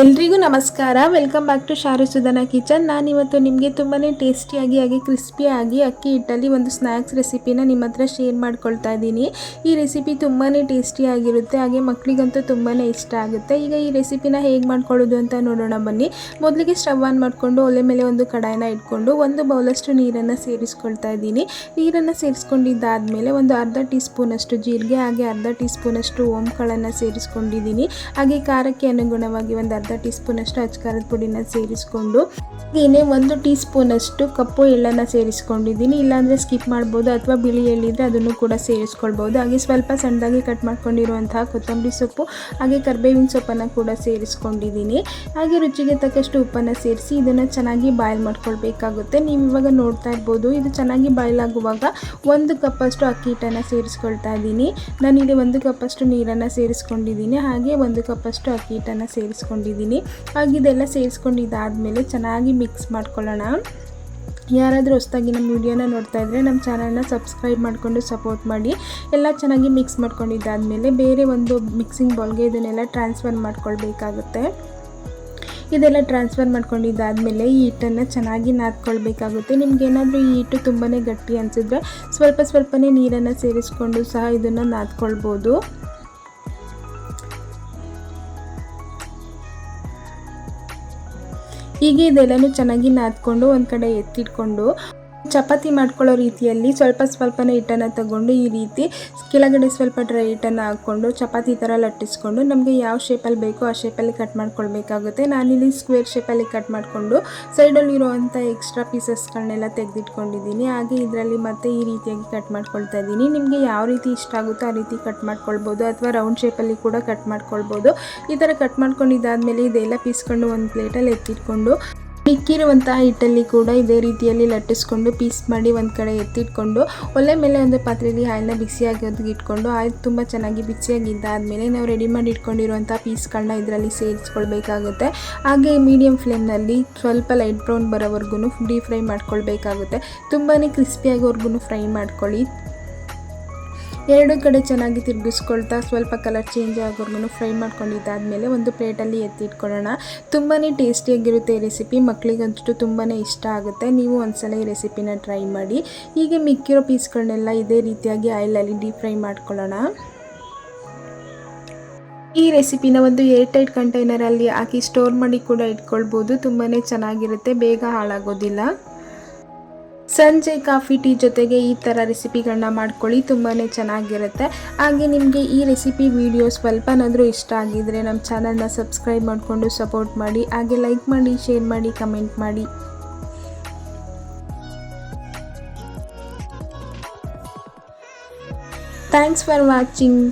ಎಲ್ರಿಗೂ ನಮಸ್ಕಾರ. Welcome back to Sharu Sudhana kitchen ನಾನಿವತ್ತು ನಿಮಗೆ ತುಂಬಾ ಟೇಸ್ಟಿಯಾಗಿ ಹಾಗೆ ಕ್ರಿಸ್ಪಿಯಾಗಿ ಅಕ್ಕಿ ಹಿಟ್ಟಲ್ಲಿ ಒಂದು ಸ್ನ್ಯಾಕ್ಸ್ ರೆಸಿಪಿನ ನಿಮ್ಮ ಹತ್ರ ಶೇರ್ ಮಾಡ್ಕೊಳ್ತಾ ಇದ್ದೀನಿ. ಈ ರೆಸಿಪಿ ತುಂಬಾ ಟೇಸ್ಟಿಯಾಗಿರುತ್ತೆ ಹಾಗೆ ಮಕ್ಕಳಿಗಂತೂ ತುಂಬಾ ಇಷ್ಟ ಆಗುತ್ತೆ. ಈಗ ಈ ರೆಸಿಪಿನ ಹೇಗೆ ಮಾಡ್ಕೊಳ್ಳೋದು ಅಂತ ನೋಡೋಣ ಬನ್ನಿ. ಮೊದಲಿಗೆ ಸ್ಟವ್ ಆನ್ ಮಾಡಿಕೊಂಡು ಒಲೆ ಮೇಲೆ ಒಂದು ಕಡಾಯನ ಇಟ್ಕೊಂಡು ಒಂದು ಬೌಲಷ್ಟು ನೀರನ್ನು ಸೇರಿಸ್ಕೊಳ್ತಾ ಇದ್ದೀನಿ. ನೀರನ್ನು ಸೇರಿಸ್ಕೊಂಡಿದ್ದಾದಮೇಲೆ ಒಂದು ಅರ್ಧ ಟೀ ಸ್ಪೂನಷ್ಟು ಜೀರಿಗೆ, ಹಾಗೆ ಅರ್ಧ ಟೀ ಸ್ಪೂನಷ್ಟು ಓಂಕಾಳನ್ನು ಸೇರಿಸ್ಕೊಂಡಿದ್ದೀನಿ. ಹಾಗೆ ಖಾರಕ್ಕೆ ಅನುಗುಣವಾಗಿ ಒಂದು ಅರ್ಧ ಟೀ ಸ್ಪೂನಷ್ಟು ಅಚ್ಕಾರದ ಪುಡಿನ ಸೇರಿಸ್ಕೊಂಡು ಹಾಗೆಯೇ ಒಂದು ಟೀ ಸ್ಪೂನಷ್ಟು ಕಪ್ಪು ಎಳ್ಳನ್ನ ಸೇರಿಸ್ಕೊಂಡಿದ್ದೀನಿ. ಇಲ್ಲಾಂದರೆ ಸ್ಕಿಪ್ ಮಾಡ್ಬೋದು ಅಥವಾ ಬಿಳಿ ಎಳ್ಳಿದ್ರೆ ಅದನ್ನು ಕೂಡ ಸೇರಿಸ್ಕೊಳ್ಬೋದು. ಹಾಗೆ ಸ್ವಲ್ಪ ಸಣ್ಣದಾಗಿ ಕಟ್ ಮಾಡ್ಕೊಂಡಿರುವಂತಹ ಕೊತ್ತಂಬರಿ ಸೊಪ್ಪು, ಹಾಗೆ ಕರ್ಬೇವಿನ ಸೊಪ್ಪನ್ನು ಕೂಡ ಸೇರಿಸ್ಕೊಂಡಿದ್ದೀನಿ. ಹಾಗೆ ರುಚಿಗೆ ತಕ್ಕಷ್ಟು ಉಪ್ಪನ್ನು ಸೇರಿಸಿ ಇದನ್ನು ಚೆನ್ನಾಗಿ ಬಾಯ್ಲ್ ಮಾಡ್ಕೊಳ್ಬೇಕಾಗುತ್ತೆ. ನೀವು ಇವಾಗ ನೋಡ್ತಾ ಇರ್ಬೋದು, ಇದು ಚೆನ್ನಾಗಿ ಬಾಯ್ಲ್ ಆಗುವಾಗ ಒಂದು ಕಪ್ಪಷ್ಟು ಅಕ್ಕಿ ಹಿಟ್ಟನ್ನು ಸೇರಿಸ್ಕೊಳ್ತಾ ಇದ್ದೀನಿ. ನಾನಿಲ್ಲಿ ಒಂದು ಕಪ್ಪಷ್ಟು ನೀರನ್ನು ಸೇರಿಸ್ಕೊಂಡಿದ್ದೀನಿ. ಹಾಗೆ ಒಂದು ಕಪ್ಪಷ್ಟು ಅಕ್ಕಿ ಹಿಟ್ಟನ್ನು ಸೇರಿಸ್ಕೊಂಡಿದ್ದೀನಿ. ಹಾಗೆ ಇದೆಲ್ಲ ಸೇರಿಸ್ಕೊಂಡಿದ್ದಾದಮೇಲೆ ಚೆನ್ನಾಗಿ ಮಿಕ್ಸ್ ಮಾಡ್ಕೊಳ್ಳೋಣ. ಯಾರಾದರೂ ಹೊಸ್ದಾಗಿ ನಮ್ಮ ವಿಡಿಯೋನ ನೋಡ್ತಾ ಇದ್ದರೆ ನಮ್ಮ ಚಾನಲ್ನ ಸಬ್ಸ್ಕ್ರೈಬ್ ಮಾಡಿಕೊಂಡು ಸಪೋರ್ಟ್ ಮಾಡಿ. ಎಲ್ಲ ಚೆನ್ನಾಗಿ ಮಿಕ್ಸ್ ಮಾಡ್ಕೊಂಡಿದ್ದಾದಮೇಲೆ ಬೇರೆ ಒಂದು ಮಿಕ್ಸಿಂಗ್ ಬೌಲ್ಗೆ ಇದನ್ನೆಲ್ಲ ಟ್ರಾನ್ಸ್ಫರ್ ಮಾಡ್ಕೊಳ್ಬೇಕಾಗುತ್ತೆ. ಇದೆಲ್ಲ ಟ್ರಾನ್ಸ್ಫರ್ ಮಾಡ್ಕೊಂಡಿದ್ದಾದಮೇಲೆ ಈ ಹಿಟ್ಟನ್ನು ಚೆನ್ನಾಗಿ ನಾದ್ಕೊಳ್ಬೇಕಾಗುತ್ತೆ. ನಿಮಗೇನಾದರೂ ಈ ಹಿಟ್ಟು ತುಂಬಾ ಗಟ್ಟಿ ಅನಿಸಿದ್ರೆ ಸ್ವಲ್ಪ ಸ್ವಲ್ಪನೇ ನೀರನ್ನು ಸೇರಿಸ್ಕೊಂಡು ಸಹ ಇದನ್ನು ನಾದ್ಕೊಳ್ಬೋದು. ಹೀಗೆ ಇದೆಲ್ಲನೂ ಚೆನ್ನಾಗಿ ನಾದ್ಕೊಂಡು ಒಂದು ಕಡೆ ಎತ್ತಿಟ್ಕೊಂಡು ಚಪಾತಿ ಮಾಡ್ಕೊಳ್ಳೋ ರೀತಿಯಲ್ಲಿ ಸ್ವಲ್ಪ ಸ್ವಲ್ಪನೇ ಹಿಟ್ಟನ್ನು ತಗೊಂಡು ಈ ರೀತಿ ಕೆಳಗಡೆ ಸ್ವಲ್ಪ ಡ್ರೈ ಹಿಟ್ಟನ್ನು ಹಾಕ್ಕೊಂಡು, ಚಪಾತಿ ಥರ ಲಟ್ಟಿಸ್ಕೊಂಡು ನಮಗೆ ಯಾವ ಶೇಪಲ್ಲಿ ಬೇಕೋ ಆ ಶೇಪಲ್ಲಿ ಕಟ್ ಮಾಡ್ಕೊಳ್ಬೇಕಾಗುತ್ತೆ. ನಾನಿಲ್ಲಿ ಸ್ಕ್ವೇರ್ ಶೇಪಲ್ಲಿ ಕಟ್ ಮಾಡಿಕೊಂಡು ಸೈಡಲ್ಲಿರುವಂಥ ಎಕ್ಸ್ಟ್ರಾ ಪೀಸಸ್ಗಳನ್ನೆಲ್ಲ ತೆಗೆದಿಟ್ಕೊಂಡಿದ್ದೀನಿ. ಹಾಗೆ ಇದರಲ್ಲಿ ಮತ್ತೆ ಈ ರೀತಿಯಾಗಿ ಕಟ್ ಮಾಡ್ಕೊಳ್ತಾ ಇದ್ದೀನಿ. ನಿಮಗೆ ಯಾವ ರೀತಿ ಇಷ್ಟ ಆಗುತ್ತೋ ಆ ರೀತಿ ಕಟ್ ಮಾಡ್ಕೊಳ್ಬೋದು ಅಥವಾ ರೌಂಡ್ ಶೇಪಲ್ಲಿ ಕೂಡ ಕಟ್ ಮಾಡ್ಕೊಳ್ಬೋದು. ಈ ಥರ ಕಟ್ ಮಾಡ್ಕೊಂಡಿದ್ದಾದಮೇಲೆ ಇದೆಲ್ಲ ಪೀಸ್ಕೊಂಡು ಒಂದು ಪ್ಲೇಟಲ್ಲಿ ಎತ್ತಿಟ್ಕೊಂಡು ಮಿಕ್ಕಿರುವಂತಹ ಹಿಟ್ಟಲ್ಲಿ ಕೂಡ ಇದೇ ರೀತಿಯಲ್ಲಿ ಲಟ್ಟಿಸ್ಕೊಂಡು ಪೀಸ್ ಮಾಡಿ ಒಂದು ಕಡೆ ಎತ್ತಿಟ್ಕೊಂಡು ಒಲೆ ಮೇಲೆ ಒಂದು ಪಾತ್ರೆಯಲ್ಲಿ ಹಾಲನ್ನ ಬಿಸಿಯಾಗಿ ಇಟ್ಕೊಂಡು ಆಯಿಲ್ ತುಂಬ ಚೆನ್ನಾಗಿ ಬಿಸಿಯಾಗಿದ್ದಾದಮೇಲೆ ನಾವು ರೆಡಿ ಮಾಡಿ ಇಟ್ಕೊಂಡಿರುವಂಥ ಪೀಸ್ಗಳನ್ನ ಇದರಲ್ಲಿ ಸೇರಿಸ್ಕೊಳ್ಬೇಕಾಗುತ್ತೆ. ಹಾಗೆ ಮೀಡಿಯಂ ಫ್ಲೇಮ್ನಲ್ಲಿ ಸ್ವಲ್ಪ ಲೈಟ್ ಬ್ರೌನ್ ಬರೋವರೆಗೂ ಡೀಪ್ ಫ್ರೈ ಮಾಡ್ಕೊಳ್ಬೇಕಾಗುತ್ತೆ. ತುಂಬಾ ಕ್ರಿಸ್ಪಿಯಾಗೋವರೆಗೂ ಫ್ರೈ ಮಾಡ್ಕೊಳ್ಳಿ. ಎರಡು ಕಡೆ ಚೆನ್ನಾಗಿ ತಿರುಗಿಸ್ಕೊಳ್ತಾ ಸ್ವಲ್ಪ ಕಲರ್ ಚೇಂಜ್ ಆಗೋರ್ಗು ಫ್ರೈ ಮಾಡ್ಕೊಂಡಿದ್ದಾದಮೇಲೆ ಒಂದು ಪ್ಲೇಟಲ್ಲಿ ಎತ್ತಿಟ್ಕೊಳ್ಳೋಣ. ತುಂಬಾ ಟೇಸ್ಟಿಯಾಗಿರುತ್ತೆ ಈ ರೆಸಿಪಿ ಮಕ್ಕಳಿಗಂತೂ ತುಂಬಾ ಇಷ್ಟ ಆಗುತ್ತೆ. ನೀವು ಒಂದ್ಸಲ ಈ ರೆಸಿಪಿನ ಟ್ರೈ ಮಾಡಿ. ಹೀಗೆ ಮಿಕ್ಕಿರೋ ಪೀಸ್ಗಳನ್ನೆಲ್ಲ ಇದೇ ರೀತಿಯಾಗಿ ಆಯಿಲಲ್ಲಿ ಡೀಪ್ ಫ್ರೈ ಮಾಡ್ಕೊಳ್ಳೋಣ. ಈ ರೆಸಿಪಿನ ಒಂದು ಏರ್ ಟೈಟ್ ಕಂಟೈನರಲ್ಲಿ ಹಾಕಿ ಸ್ಟೋರ್ ಮಾಡಿ ಕೂಡ ಇಟ್ಕೊಳ್ಬೋದು. ತುಂಬಾ ಚೆನ್ನಾಗಿರುತ್ತೆ. ಬೇಗ ಹಾಳಾಗೋದಿಲ್ಲ. ಸಂಜೆ ಕಾಫಿ, ಟೀ ಜೊತೆಗೆ ಈ ಥರ ರೆಸಿಪಿಗಳನ್ನ ಮಾಡ್ಕೊಳ್ಳಿ ತುಂಬಾ ಚೆನ್ನಾಗಿರುತ್ತೆ. ಹಾಗೆ ನಿಮಗೆ ಈ ರೆಸಿಪಿ ವಿಡಿಯೋ ಸ್ವಲ್ಪನಾದರೂ ಇಷ್ಟ ಆಗಿದ್ದರೆ ನಮ್ಮ ಚಾನಲ್ನ ಸಬ್ಸ್ಕ್ರೈಬ್ ಮಾಡಿಕೊಂಡು ಸಪೋರ್ಟ್ ಮಾಡಿ, ಹಾಗೆ ಲೈಕ್ ಮಾಡಿ ಶೇರ್ ಮಾಡಿ ಕಮೆಂಟ್ ಮಾಡಿ. Thanks for watching